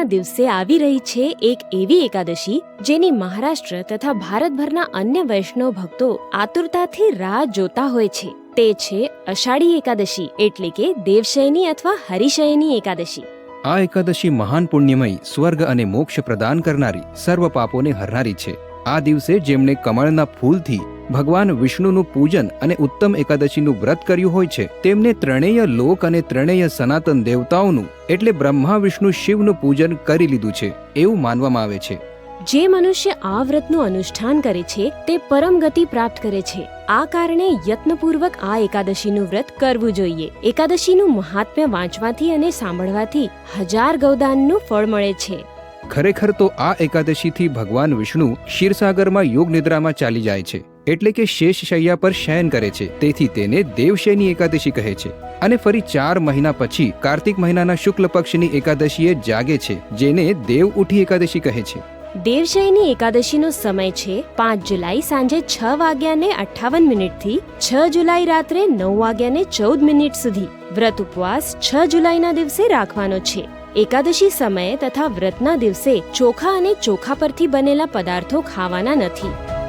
પૂનમના દિવસે આવી રહી છે એક એવી એકાદશી જેની મહારાષ્ટ્ર તથા ભારતભરના અન્ય વૈષ્ણવ ભક્તો આતુરતાથી રાહ જોતા હોય છે. તે છે અષાઢી એકાદશી એટલે કે દેવશયની અથવા હરિશયની એકાદશી. આ એકાદશી મહાન પુણ્યમય, સ્વર્ગ અને મોક્ષ પ્રદાન કરનારી, સર્વ પાપોને હરનારી છે. આ દિવસે જેમણે કમળના ફૂલથી ભગવાન વિષ્ણુનું પૂજન અને ઉત્તમ એકાદશીનું વ્રત કર્યું હોય છે. તેમને ત્રણેય લોક અને ત્રણેય સનાતન દેવતાઓનું એટલે બ્રહ્મા વિષ્ણુ શિવનું પૂજન કરી લીધું છે. એવું માનવામાં આવે છે. જે મનુષ્ય આ વ્રતનું અનુષ્ઠાન કરે છે તે પરમ ગતિ પ્રાપ્ત કરે છે. આ કારણે યત્નપૂર્વક આ એકાદશીનું વ્રત કરવું જોઈએ. એકાદશીનું મહાત્મ્ય વાંચવાથી અને સાંભળવાથી હજાર ગૌદાનનું ફળ મળે છે. ખરેખર તો આ એકાદશીથી ભગવાન વિષ્ણુ ક્ષીરસાગરમાં યોગ નિદ્રામાં ચાલી જાય છે. એટલે કે શેષ શૈયા પર શયન કરે છે. તેથી તેને દેવશયની એકાદશી કહે છે. અને ફરી ચાર મહિના પછી કાર્તિક મહિનાના શુક્લ પક્ષની એકાદશીએ જાગે છે, જેને દેવ ઉઠી એકાદશી કહે છે. દેવશયની એકાદશીનો સમય છે પાંચ જુલાઈ સાંજે છ વાગ્યાને અઠ્ઠાવન મિનિટથી છ જુલાઈ રાત્રે નવ વાગ્યાને ચૌદ મિનિટ સુધી. વ્રત ઉપવાસ છ જુલાઈના દિવસે રાખવાનો છે. એકાદશી સમયે તથા વ્રતના દિવસે ચોખા અને ચોખા પરથી બનેલા પદાર્થો ખાવાના નથી.